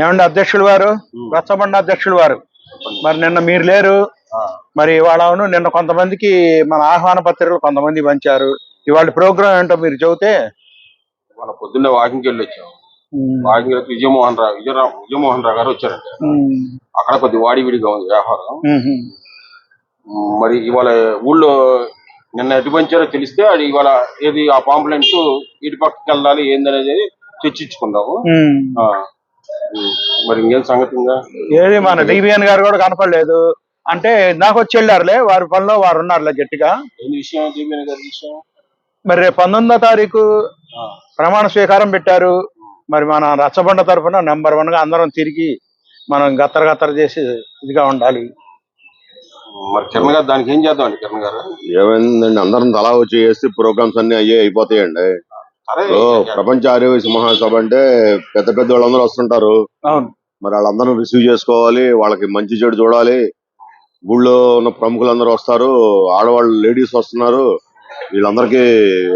ఏమండి అధ్యక్షులు వారు? రచ్చబండ అధ్యక్షులు వారు. మరి నిన్న మీరు లేరు. మరి ఇవాళ అవును నిన్న కొంతమందికి మన ఆహ్వాన పత్రికలు కొంతమంది పంచారు. ఇవాళ ప్రోగ్రామ్ ఏంటో మీరు చెబితే? మన పొద్దున్నే వాకింగ్కి వెళ్ళి వచ్చాం వాకింగ్ వెళ్తే విజయమోహన్ రావు విజయరావు విజయమోహన్ రావు గారు వచ్చారంట. అక్కడ కొద్ది వాడి విడిగా ఉంది వ్యవహారం. మరి ఇవాళ ఊళ్ళో నిన్న ఎటు పంచారో తెలిస్తే అది ఇవాళ ఏది ఆ పాంప్లెంట్ ఇటు పక్కకి వెళ్ళాలి ఏందనేది చర్చించుకుందాము. మరి ఇంకేం సంగతి ఏది మన డిబిఎన్ గారు కూడా కనపడలేదు. అంటే నాకు వచ్చి వెళ్ళారులే వారి పనిలో వారు ఉన్నారులే గట్టిగా. ఏంది విషయం దీని గారి విషయం? మరి రేపు పంతొమ్మిదో తారీఖు ఆ, ప్రమాణ స్వీకారం పెట్టారు. మరి మన రచ్చబండ తరఫున నెంబర్ వన్గా అందరం తిరిగి మనం గత్తర గత్తర చేసి ఇదిగా ఉండాలి. మరి కిరణ్ గారు దానికి ఏం చేద్దామండి కిరణ్ గారు? ఏమైందండి? అందరం తలా వచ్చి చేస్తే ప్రోగ్రామ్స్ అన్ని అయ్యే అయిపోతాయండి. ప్రపంచ ఆర్యవైశ్య మహాసభ అంటే పెద్ద పెద్ద వాళ్ళందరూ వస్తుంటారు. మరి వాళ్ళందరూ రిసీవ్ చేసుకోవాలి వాళ్ళకి మంచి చెడు చూడాలి. ఊళ్ళో ఉన్న ప్రముఖులందరూ వస్తారు ఆడవాళ్ళు లేడీస్ వస్తున్నారు. వీళ్ళందరికీ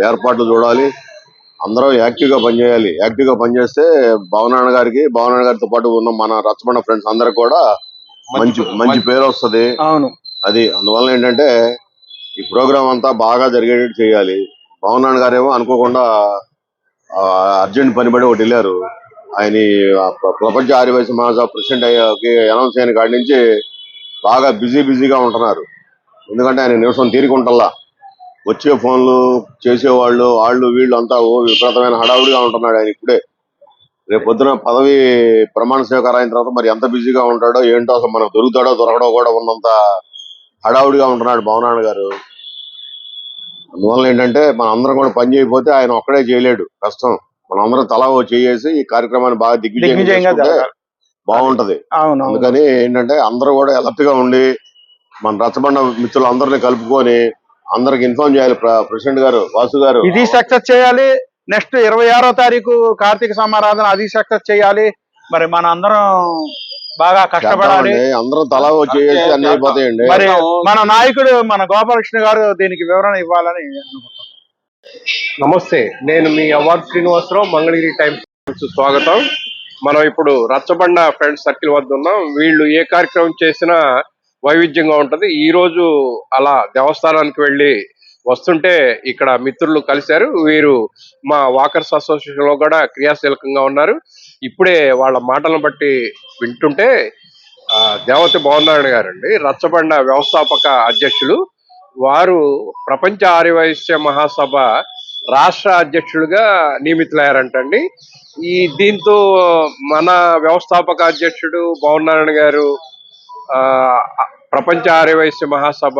ఏర్పాట్లు చూడాలి. అందరూ యాక్టివ్గా పనిచేయాలి. యాక్టివ్గా పనిచేస్తే భవనాన్న గారికి భవనాన్న గారితో పాటు ఉన్న మన రచ్చబండ ఫ్రెండ్స్ అందరికి కూడా మంచి మంచి పేరు వస్తది. అవును. అది అందువల్ల ఏంటంటే ఈ ప్రోగ్రామ్ అంతా బాగా జరిగేటట్టు చేయాలి. పవన్ గారేమో అనుకోకుండా అర్జెంట్ పనిబడి ఒకటి వెళ్ళారు. ఆయన ప్రపంచ ఆదివాసీ మహాసభ ప్రెసిడెంట్ అయ్యి అనౌన్స్ అయిన కాడి నుంచి బాగా బిజీ బిజీగా ఉంటున్నారు. ఎందుకంటే ఆయన నిమిషం తీరుకుంటల్లా. వచ్చే ఫోన్లు చేసేవాళ్ళు వాళ్ళు వీళ్ళు అంతా ఓ విపరీతమైన హడావుడిగా ఉంటున్నాడు ఆయన ఇప్పుడే. రేపు పొద్దున పదవి ప్రమాణ స్వీకారం అయిన తర్వాత మరి ఎంత బిజీగా ఉంటాడో ఏంటో అసలు మనకు దొరుకుతాడో దొరకడో కూడా ఉన్నంత హడావుడిగా ఉంటున్నాడు భవనాన్న గారు. అందువల్ల ఏంటంటే మన అందరం కూడా పని చేయకపోతే ఆయన ఒక్కడే చేయలేడు. కష్టం. మనం అందరం తలా చేసి ఈ కార్యక్రమాన్ని బాగా దిగ్విజయం దిగ్విజయంగా. బాగుంటది. అందుకని ఏంటంటే అందరూ కూడా అలర్ట్గా ఉండి మన రచ్చబండ మిత్రులందరినీ కలుపుకొని అందరికి ఇన్ఫార్మ్ చేయాలి. ప్ర- ప్రెసిడెంట్ గారు వాసు గారు. ఇది సక్సెస్ చేయాలి. నెక్స్ట్ ఇరవై ఆరో తారీఖు కార్తీక సమారాధన అది సక్సెస్ చేయాలి. మరి మన అందరం బాగా కష్టపడాలి. అందరం తలా ఓ చేసి అన్ని అయిపోతాయండి. మరి మన నాయకుడు మన గోపాలకృష్ణ గారు దీనికి వివరణ ఇవ్వాలని అనుకుంటున్నాను. నమస్తే నేను మీ అవార్డ్ శ్రీనివాసరావు మంగళగిరి టైమ్స్కు స్వాగతం. మనం ఇప్పుడు రచ్చబండ ఫ్రెండ్స్ సర్కిల్ వద్ద ఉన్నాం. వీళ్ళు ఏ కార్యక్రమం చేసినా వైవిధ్యంగా ఉంటది. ఈ రోజు అలా దేవస్థానానికి వెళ్ళి వస్తుంటే ఇక్కడ మిత్రులు కలిశారు. వీరు మా వాకర్స్ అసోసియేషన్లో కూడా క్రియాశీలకంగా ఉన్నారు. ఇప్పుడే వాళ్ళ మాటలను బట్టి వింటుంటే ఆ, దేవతి భవనారాయణ గారండి రచ్చబండ వ్యవస్థాపక అధ్యక్షులు. వారు ప్రపంచ ఆర్యవైశ్య మహాసభ రాష్ట్ర అధ్యక్షులుగా నియమితులయ్యారంటండి. ఈ దీంతో మన వ్యవస్థాపక అధ్యక్షుడు భవనారాయణ గారు ఆ, ప్రపంచ ఆర్యవైశ్య మహాసభ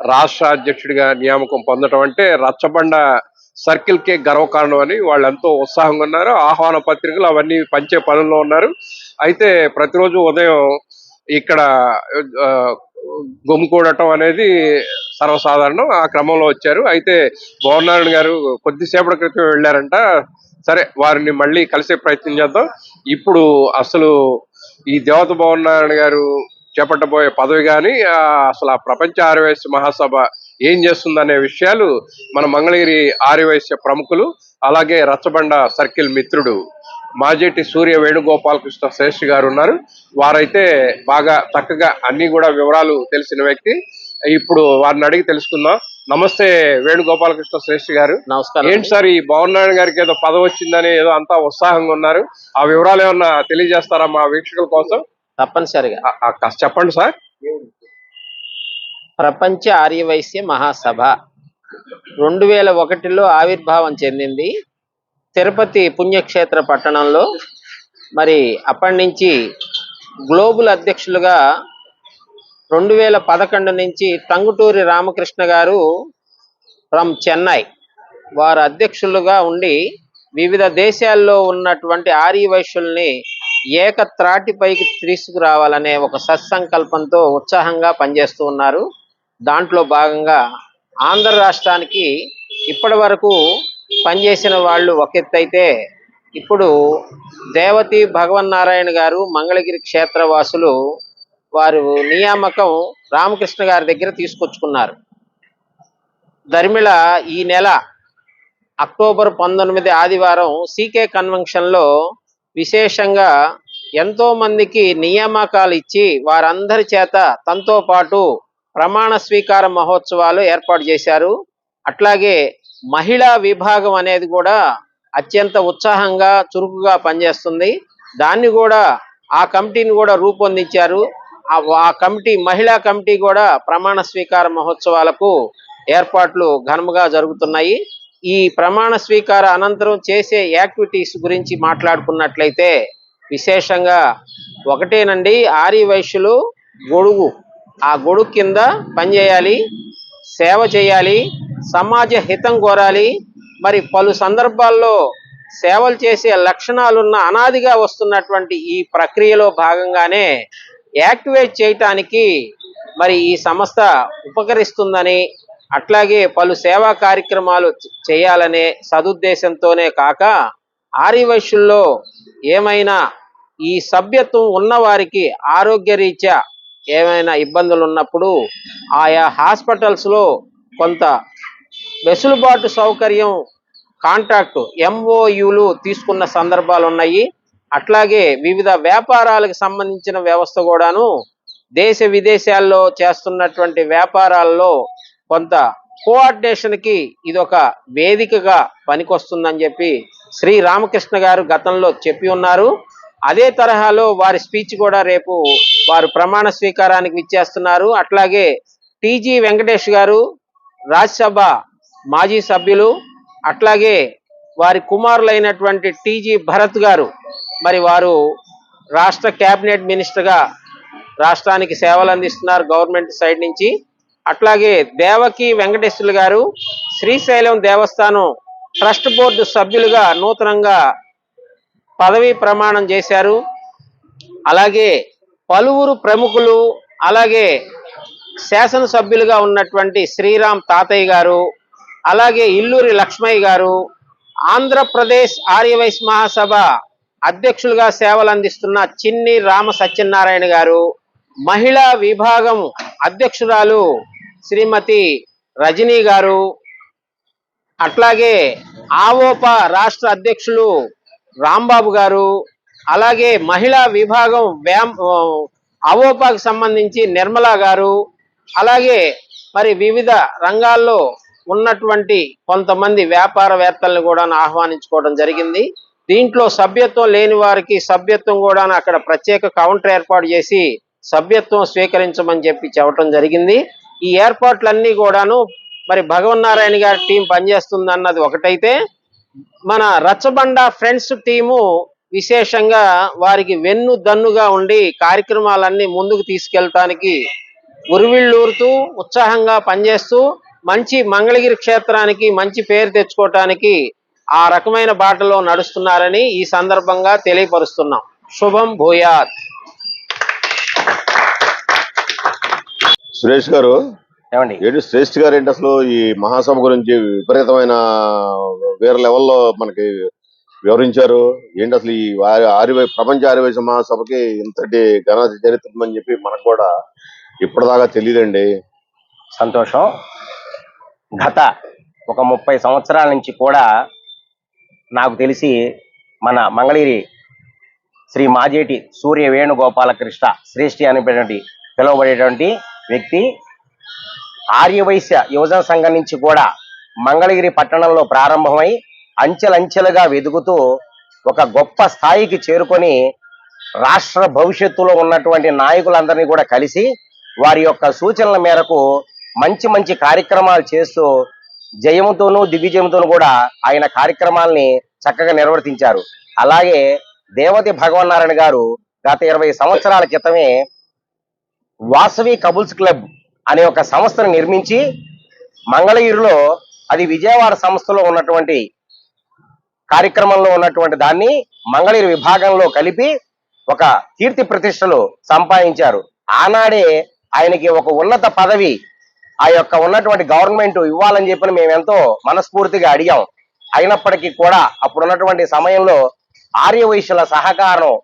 రాష్ట్ర అధ్యక్షుడిగా నియామకం పొందడం అంటే రచ్చబండ సర్కిల్ కే గర్వకారణం అని వాళ్ళు ఎంతో ఉత్సాహంగా ఉన్నారు. ఆహ్వాన పత్రికలు అవన్నీ పంచే పనుల్లో ఉన్నారు. అయితే ప్రతిరోజు ఉదయం ఇక్కడ ఆ, అనేది సర్వసాధారణం. ఆ క్రమంలో వచ్చారు. అయితే భవనారాయణ గారు కొద్దిసేపటి క్రితం వెళ్ళారంట. సరే వారిని మళ్ళీ కలిసే ప్రయత్నం చేద్దాం. ఇప్పుడు అసలు ఈ దేవత భవనారాయణ గారు చేపట్టబోయే పదవి కానీ అసలు ఆ ప్రపంచ ఆర్యవైశ్య మహాసభ ఏం చేస్తుందనే విషయాలు మన మంగళగిరి ఆర్యవైశ్య ప్రముఖులు అలాగే రచ్చబండ సర్కిల్ మిత్రుడు మాజేటి సూర్య వేణుగోపాలకృష్ణ శ్రేష్ఠి గారు ఉన్నారు. వారైతే బాగా చక్కగా అన్ని కూడా వివరాలు తెలిసిన వ్యక్తి. ఇప్పుడు వారిని అడిగి తెలుసుకుందాం. నమస్తే వేణుగోపాలకృష్ణ శ్రేష్ఠి గారు. నమస్కారం ఏంటి సార్ ఈ భవన్ గారికి ఏదో పదవి వచ్చిందని ఏదో అంతా ఉత్సాహంగా ఉన్నారు. ఆ వివరాలు ఏమన్నా తెలియజేస్తారా మా వీక్షకుల కోసం? తప్పనిసరిగా. చెప్పండి సార్. ప్రపంచ ఆర్యవైశ్య మహాసభ. రెండు వేల ఒకటిలో ఆవిర్భావం చెందింది. తిరుపతి పుణ్యక్షేత్ర పట్టణంలో. మరి అప్పటి నుంచి గ్లోబల్ అధ్యక్షులుగా రెండు వేల పదకొండు నుంచి టంగుటూరి రామకృష్ణ గారు ఫ్రమ్ చెన్నై. వారు అధ్యక్షులుగా ఉండి వివిధ దేశాల్లో ఉన్నటువంటి ఆర్యవైశ్యుల్ని ఏకత్రాటిపైకి తీసుకురావాలనే ఒక సత్సంకల్పంతో ఉత్సాహంగా పనిచేస్తూ ఉన్నారు. దాంట్లో భాగంగా ఆంధ్ర రాష్ట్రానికి ఇప్పటి వరకు పనిచేసిన వాళ్ళు ఒక ఎత్తైతే ఇప్పుడు దేవతి భగవన్నారాయణ గారు మంగళగిరి క్షేత్రవాసులు వారు నియామకం రామకృష్ణ గారి దగ్గర తీసుకొచ్చుకున్నారు. ధర్మిళ ఈ నెల అక్టోబర్ పంతొమ్మిది ఆదివారం సీకే కన్వెన్షన్లో విశేషంగా ఎంతో మందికి నియామకాలు ఇచ్చి వారందరి చేత తనతో పాటు ప్రమాణ స్వీకార మహోత్సవాలు ఏర్పాటు చేశారు. అట్లాగే మహిళా విభాగం అనేది కూడా అత్యంత ఉత్సాహంగా చురుకుగా పనిచేస్తుంది. దాన్ని కూడా ఆ కమిటీని కూడా రూపొందించారు. ఆ ఆ కమిటీ మహిళా కమిటీ కూడా ప్రమాణ స్వీకార మహోత్సవాలకు ఏర్పాట్లు ఘనంగా జరుగుతున్నాయి. ఈ ప్రమాణ స్వీకార అనంతరం చేసే యాక్టివిటీస్ గురించి మాట్లాడుకున్నట్లయితే విశేషంగా ఒకటేనండి ఆర్య వైశ్యులు గొడుగు. ఆ గొడుగు కింద పనిచేయాలి సేవ చేయాలి సమాజ హితం కోరాలి. మరి పలు సందర్భాల్లో సేవలు చేసే లక్షణాలున్న అనాదిగా వస్తున్నటువంటి ఈ ప్రక్రియలో భాగంగానే యాక్టివేట్ చేయటానికి మరి ఈ సంస్థ ఉపకరిస్తుందని అట్లాగే పలు సేవా కార్యక్రమాలు చేయాలనే సదుద్దేశంతోనే కాక ఆర్యవైశ్యుల్లో ఏమైనా ఈ సభ్యత్వం ఉన్న వారికి ఆరోగ్య రీత్యా ఏమైనా ఇబ్బందులు ఉన్నప్పుడు ఆయా హాస్పిటల్స్లో కొంత వెసులుబాటు సౌకర్యం కాంట్రాక్ట్ ఎంఓయులు తీసుకున్న సందర్భాలు ఉన్నాయి అట్లాగే వివిధ వ్యాపారాలకు సంబంధించిన వ్యవస్థ కూడాను దేశ విదేశాల్లో చేస్తున్నటువంటి వ్యాపారాల్లో కొంత కోఆర్డినేషన్కి ఇది ఒక వేదికగా పనికొస్తుందని చెప్పి శ్రీ రామకృష్ణ గారు గతంలో చెప్పి ఉన్నారు. అదే తరహాలో వారి స్పీచ్ కూడా రేపు వారు ప్రమాణ స్వీకారానికి విచ్చేస్తున్నారు. అట్లాగే టీజీ వెంకటేష్ గారు రాజ్యసభ మాజీ సభ్యులు అట్లాగే వారి కుమారులైనటువంటి టీజీ భరత్ గారు మరి వారు రాష్ట్ర క్యాబినెట్ మినిస్టర్గా రాష్ట్రానికి సేవలు అందిస్తున్నారు గవర్నమెంట్ సైడ్ నుంచి. అట్లాగే దేవకి వెంకటేశ్వర్లు గారు శ్రీశైలం దేవస్థానం ట్రస్ట్ బోర్డు సభ్యులుగా నూతనంగా పదవీ ప్రమాణం చేశారు. అలాగే పలువురు ప్రముఖులు అలాగే శాసనసభ్యులుగా ఉన్నటువంటి శ్రీరామ్ తాతయ్య గారు అలాగే ఇల్లూరి లక్ష్మయ్య గారు ఆంధ్రప్రదేశ్ ఆర్యవైశ్య మహాసభ అధ్యక్షులుగా సేవలు అందిస్తున్న చిన్ని రామ సత్యనారాయణ గారు మహిళా విభాగం అధ్యక్షురాలు శ్రీమతి రజనీ గారు అట్లాగే ఆవోప రాష్ట్ర అధ్యక్షులు రాంబాబు గారు అలాగే మహిళా విభాగం వ్యామ్ అవోపాకు సంబంధించి నిర్మలా గారు అలాగే మరి వివిధ రంగాల్లో ఉన్నటువంటి కొంతమంది వ్యాపారవేత్తలను కూడా ఆహ్వానించుకోవడం జరిగింది. దీంట్లో సభ్యత్వం లేని వారికి సభ్యత్వం కూడా అక్కడ ప్రత్యేక కౌంటర్ ఏర్పాటు చేసి సభ్యత్వం స్వీకరించమని చెప్పి చెప్పడం జరిగింది. ఈ ఏర్పాట్లన్నీ కూడాను మరి భగవన్నారాయణ గారి టీం పనిచేస్తుంది అన్నది ఒకటైతే మన రచ్చబండ ఫ్రెండ్స్ టీము విశేషంగా వారికి వెన్ను దన్నుగా ఉండి కార్యక్రమాలన్నీ ముందుకు తీసుకెళ్ళటానికి ఉరువిళ్ళూరుతూ ఉత్సాహంగా పనిచేస్తూ మంచి మంగళగిరి క్షేత్రానికి మంచి పేరు తెచ్చుకోవటానికి ఆ రకమైన బాటలో నడుస్తున్నారని ఈ సందర్భంగా తెలియపరుస్తున్నాం. శుభం భూయాత్. సురేష్ గారు ఏమండి? ఏంటి శ్రేష్ఠ గారు ఏంటి అసలు ఈ మహాసభ గురించి విపరీతమైన వేరే లెవెల్లో మనకి వివరించారు. ఏంటి అసలు ఈ ఆర్య ఆర్యవై- ప్రపంచ ఆర్యవైశ్య మహాసభకి ఇంతటి ఘన చరిత్ర ఉందని చెప్పి మనకు కూడా ఇప్పటిదాకా తెలియదండి. సంతోషం. గత ఒక ముప్పై సంవత్సరాల నుంచి కూడా నాకు తెలిసి మన మంగళగిరి శ్రీ మాజేటి సూర్య వేణుగోపాలకృష్ణ శ్రేష్ఠి అనేటువంటి పిలువబడేటువంటి వ్యక్తి ఆర్యవైశ్య యువజన సంఘం నుంచి కూడా మంగళగిరి పట్టణంలో ప్రారంభమై అంచెలంచెలుగా వెదుగుతూ ఒక గొప్ప స్థాయికి చేరుకొని రాష్ట్ర భవిష్యత్తులో ఉన్నటువంటి నాయకులందరినీ కూడా కలిసి వారి యొక్క సూచనల మేరకు మంచి మంచి కార్యక్రమాలు చేస్తూ జయముతోనూ దిగ్విజయంతోనూ కూడా ఆయన కార్యక్రమాల్ని చక్కగా నిర్వర్తించారు. అలాగే దేవతి భగవన్నారాయణ గారు గత ఇరవై సంవత్సరాల క్రితమే వాసవి కబుల్స్ క్లబ్ అనే ఒక సంస్థను నిర్మించి మంగళగిరిలో అది విజయవాడ సంస్థలో ఉన్నటువంటి కార్యక్రమంలో ఉన్నటువంటి దాన్ని మంగళగిరి విభాగంలో కలిపి ఒక కీర్తి ప్రతిష్టలు సంపాదించారు. ఆనాడే ఆయనకి ఒక ఉన్నత పదవి ఆ యొక్క ఉన్నటువంటి గవర్నమెంట్ ఇవ్వాలని చెప్పి మేము ఎంతో మనస్ఫూర్తిగా అడిగాం. అయినప్పటికీ కూడా అప్పుడు ఉన్నటువంటి సమయంలో ఆర్యవైశ్యుల సహకారం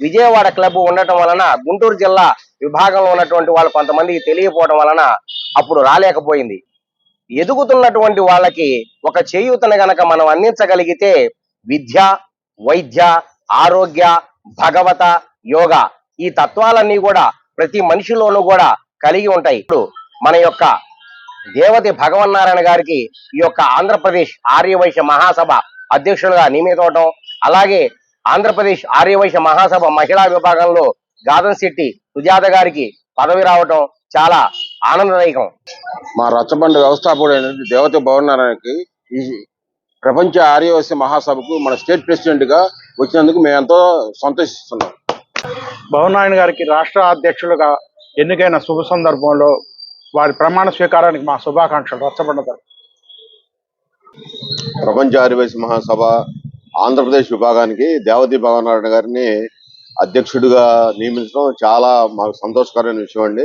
విజయవాడ క్లబ్ ఉండటం వలన గుంటూరు జిల్లా విభాగంలో ఉన్నటువంటి వాళ్ళు కొంతమందికి తెలియపోవడం వలన అప్పుడు రాలేకపోయింది. ఎదుగుతున్నటువంటి వాళ్ళకి ఒక చేయూతను గనక మనం అందించగలిగితే విద్య వైద్య ఆరోగ్య భగవత యోగ ఈ తత్వాలన్నీ కూడా ప్రతి మనిషిలోనూ కూడా కలిగి ఉంటాయి. ఇప్పుడు మన యొక్క దేవతి భగవన్నారాయణ గారికి ఈ యొక్క ఆంధ్రప్రదేశ్ ఆర్యవైశ్య మహాసభ అధ్యక్షులుగా నియమితవటం అలాగే ఆంధ్రప్రదేశ్ ఆర్యవైశ్య మహాసభ మహిళా విభాగంలో గాదన్ శెట్టి సుజాత గారికి పదవి రావటం చాలా ఆనందదాయకం మా రచ్చబండ వ్యవస్థాపకుడు అయినటువంటి దేవత భవనారాయణకి ఈ ప్రపంచ ఆర్యవశ్య మహాసభకు మన స్టేట్ ప్రెసిడెంట్గా వచ్చినందుకు మేము ఎంతో సంతోషిస్తున్నాం భవనారాయణ గారికి రాష్ట్ర అధ్యక్షులుగా ఎన్నికైన శుభ సందర్భంలో వారి ప్రమాణ స్వీకారానికి మా శుభాకాంక్షలు రచ్చబండ తరఫున. ప్రపంచ ఆదివాసీ మహాసభ ఆంధ్రప్రదేశ్ విభాగానికి దేవతి భవనారాయణ గారిని అధ్యక్షుడిగా నియమించడం చాలా మాకు సంతోషకరమైన విషయం అండి.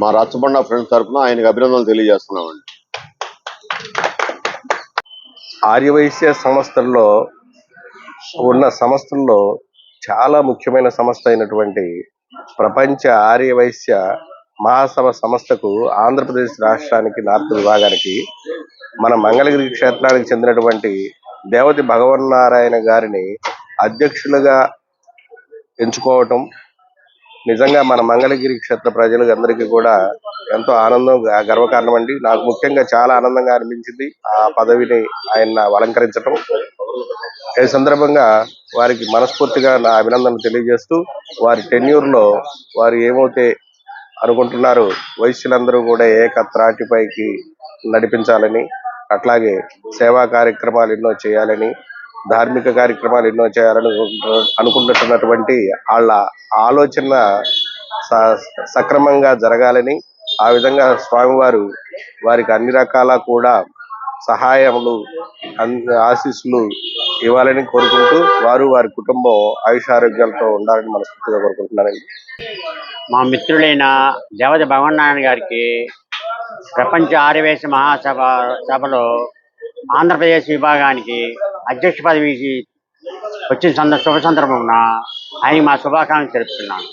మా రచ్చబండ ఫ్రెండ్స్ తరఫున ఆయనకు అభినందనలు తెలియజేస్తున్నామండి. ఆర్యవైశ్య సంస్థల్లో ఉన్న సంస్థల్లో చాలా ముఖ్యమైన సంస్థ అయినటువంటి ప్రపంచ ఆర్యవైశ్య మహాసభ సంస్థకు ఆంధ్రప్రదేశ్ రాష్ట్రానికి నార్త్ విభాగానికి మన మంగళగిరి క్షేత్రానికి చెందినటువంటి దేవతి భగవన్నారాయణ గారిని అధ్యక్షులుగా ఎంచుకోవటం. నిజంగా మన మంగళగిరి క్షేత్ర ప్రజలకు అందరికీ కూడా ఎంతో ఆనందం గర్వకారణం అండి. నాకు ముఖ్యంగా చాలా ఆనందంగా అనిపించింది ఆ పదవిని ఆయన అలంకరించటం. ఈ సందర్భంగా వారికి మనస్ఫూర్తిగా నా అభినందనలు తెలియజేస్తూ వారి టెన్యూర్లో వారు ఏమైతే అనుకుంటున్నారు వైశ్యులందరూ కూడా ఏక త్రాటిపైకి నడిపించాలని అట్లాగే సేవా కార్యక్రమాలు ఎన్నో చేయాలని ధార్మిక కార్యక్రమాలు ఎన్నో చేయాలని అనుకుంటున్నటువంటి వాళ్ళ ఆలోచన స- సక్రమంగా జరగాలని ఆ విధంగా స్వామివారు వారికి అన్ని రకాల కూడా సహాయములు ఆశీస్సులు ఇవ్వాలని కోరుకుంటూ వారు వారి కుటుంబం ఆయుషారోగ్యాలతో ఉండాలని మనస్ఫూర్తిగా కోరుకుంటున్నానండి. మా మిత్రులైన దేవత భగవన్నారాయణ గారికి ప్రపంచ ఆర్యవేశ మహాసభ సభలో ఆంధ్రప్రదేశ్ విభాగానికి అధ్యక్ష పదవికి వచ్చిన సంద శుభ సందర్భమున ఆయన మా శుభాకాంక్షలు తెలుపుతున్నాను.